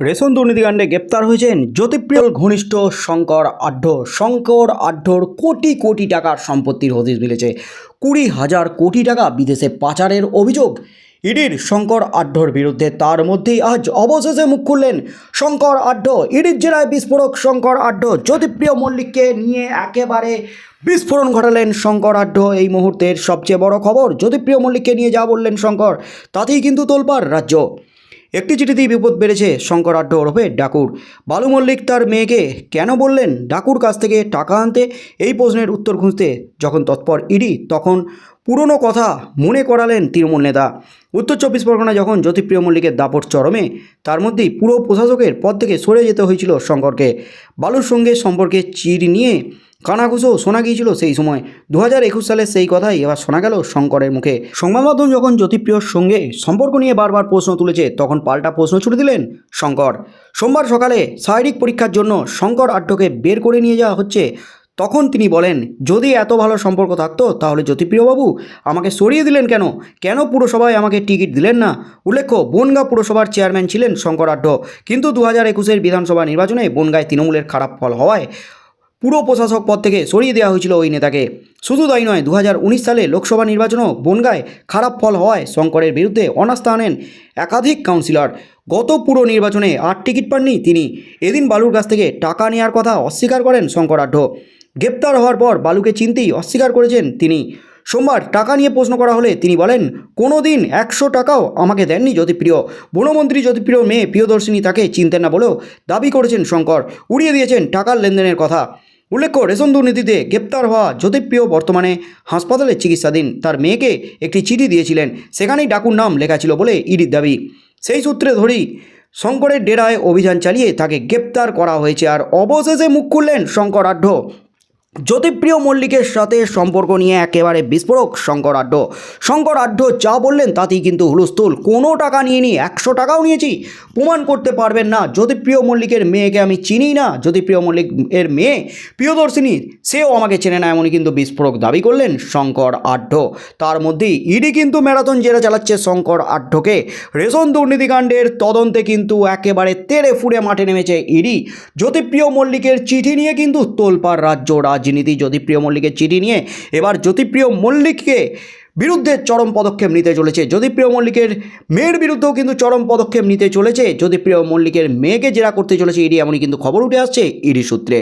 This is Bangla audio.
রেশন দুর্নীতিকাণ্ডে গ্রেপ্তার হয়েছেন জ্যোতিপ্রিয় ঘনিষ্ঠ শঙ্কর আঢ্য শঙ্কর আঢ্যর কোটি কোটি টাকার সম্পত্তির হদিশ মিলেছে। কুড়ি হাজার কোটি টাকা বিদেশে পাচারের অভিযোগ। ইডির শঙ্কর আঢ্যর বিরুদ্ধে তার মধ্যেই আজ অবশেষে মুখ খুললেন শঙ্কর আঢ্য ইডির জেলায় বিস্ফোরক শঙ্কর আঢ্য জ্যোতিপ্রিয় মল্লিককে নিয়ে একেবারে বিস্ফোরণ ঘটালেন শঙ্কর আঢ্য এই মুহূর্তের সবচেয়ে বড় খবর, জ্যোতিপ্রিয় মল্লিককে নিয়ে যা বললেন শঙ্কর, তাতেই কিন্তু তোলপাড় রাজ্য। একটি চিঠিতেই বিপদ বেড়েছে শঙ্কর আড্ড ওরফে ডাকুর। বালু মল্লিক তার মেয়েকে কেন বললেন? ডাকুর কাছ থেকে টাকা আনতে এই প্রশ্নের উত্তর খুঁজতে যখন তৎপর ইডি, তখন পুরনো কথা মনে করালেন তৃণমূল নেতা। উত্তর চব্বিশ পরগনা যখন জ্যোতিপ্রিয় মল্লিকের দাপট চরমে, তার মধ্যেই পুরো প্রশাসকের পদ থেকে সরে যেতে হয়েছিল শঙ্করকে। বালুর সঙ্গে সম্পর্কে চির নিয়ে কানাঘুষো শোনা গিয়েছিল সেই সময়। দু হাজার একুশ সালের সেই কথাই এবার শোনা গেল শঙ্করের মুখে। সংবাদ মাধ্যম যখন জ্যোতিপ্রিয়র সঙ্গে সম্পর্ক নিয়ে বারবার প্রশ্ন তুলেছে, তখন পাল্টা প্রশ্ন ছুড়ে দিলেন শঙ্কর। সোমবার সকালে শারীরিক পরীক্ষার জন্য শঙ্কর আড্ডকে বের করে নিয়ে যাওয়া হচ্ছে তখন তিনি বলেন, যদি এত ভালো সম্পর্ক থাকতো, তাহলে জ্যোতিপ্রিয়বাবু আমাকে সরিয়ে দিলেন কেন? কেন পুরসভায় আমাকে টিকিট দিলেন না? উল্লেখ্য, বনগাঁ পুরসভার চেয়ারম্যান ছিলেন শঙ্কর আড্ড কিন্তু দু হাজার একুশের বিধানসভা নির্বাচনে বনগাঁয় তৃণমূলের খারাপ ফল হওয়ায় পুরো প্রশাসক পদ থেকে সরিয়ে দেওয়া হয়েছিল ওই নেতাকে। শুধু তাই নয় দু সালে লোকসভা নির্বাচনও বনগায় খারাপ ফল হওয়ায় শঙ্করের বিরুদ্ধে অনাস্থা আনেন একাধিক কাউন্সিলর। গত পুরো নির্বাচনে আট টিকিট পাননি তিনি। এদিন বালুর কাছ থেকে টাকা নেওয়ার কথা অস্বীকার করেন শঙ্কর আঢ্য গ্রেপ্তার হওয়ার পর বালুকে চিনতেই অস্বীকার করেছেন তিনি। সোমবার টাকা নিয়ে প্রশ্ন করা হলে তিনি বলেন কোনো দিন একশো টাকাও আমাকে দেননি জ্যোতিপ্রিয়। বনমন্ত্রী জ্যোতিপ্রিয় মেয়ে প্রিয়দর্শিনী তাকে চিনতেন না বলেও দাবি করেছেন শঙ্কর। উড়িয়ে দিয়েছেন টাকার লেনদেনের কথা। উল্লেখ্য, রেশন দুর্নীতিতে গ্রেপ্তার হওয়া জ্যোতিপ্রিয় বর্তমানে হাসপাতালে চিকিৎসাধীন। তার মেয়েকে একটি চিঠি দিয়েছিলেন। সেখানেই ডাকুর নাম লেখা ছিল বলে ইডির দাবি। সেই সূত্রে ধরেই শঙ্করের ডেরায় অভিযান চালিয়ে তাকে গ্রেপ্তার করা হয়েছে। আর অবশেষে মুখ খুললেন শঙ্কর আঢ্য। জ্যোতিপ্রিয় মল্লিকের সাথে সম্পর্ক নিয়ে একেবারে বিস্ফোরক শঙ্কর আড্ড শঙ্কর আড্ড যা বললেন তাতেই কিন্তু হুলস্থুল। কোনো টাকা নিয়ে নি একশো টাকাও নিয়েছি। প্রমাণ করতে পারবেন না জ্যোতিপ্রিয় মল্লিকের মেয়েকে আমি চিনি না। জ্যোতিপ্রিয় মল্লিক এর মেয়ে প্রিয়দর্শিনী, সেও আমাকে চেনে না এমনই কিন্তু বিস্ফোরক দাবি করলেন শঙ্কর আড্ড তার মধ্যেই ইডি কিন্তু ম্যারাথন জেরা চালাচ্ছে শঙ্কর আড্ডকে রেশন দুর্নীতিকাণ্ডের তদন্তে কিন্তু একেবারে তেড়ে ফুড়ে মাঠে নেমেছে ইডি। জ্যোতিপ্রিয় মল্লিকের চিঠি নিয়ে কিন্তু তোলপাড় রাজ্য। রাজনীতি জ্যোতিপ্রিয় মল্লিকের চিঠি নিয়ে এবার জ্যোতিপ্রিয় মল্লিককে বিরুদ্ধে চরম পদক্ষেপ নিতে চলেছে। জ্যোতিপ্রিয় মল্লিকের মেয়ের বিরুদ্ধেও কিন্তু চরম পদক্ষেপ নিতে চলেছে। জ্যোতিপ্রিয় মল্লিকের মেয়েকে জেরা করতে চলেছে ইডি, এমনই কিন্তু খবর উঠে আসছে ইডি সূত্রে।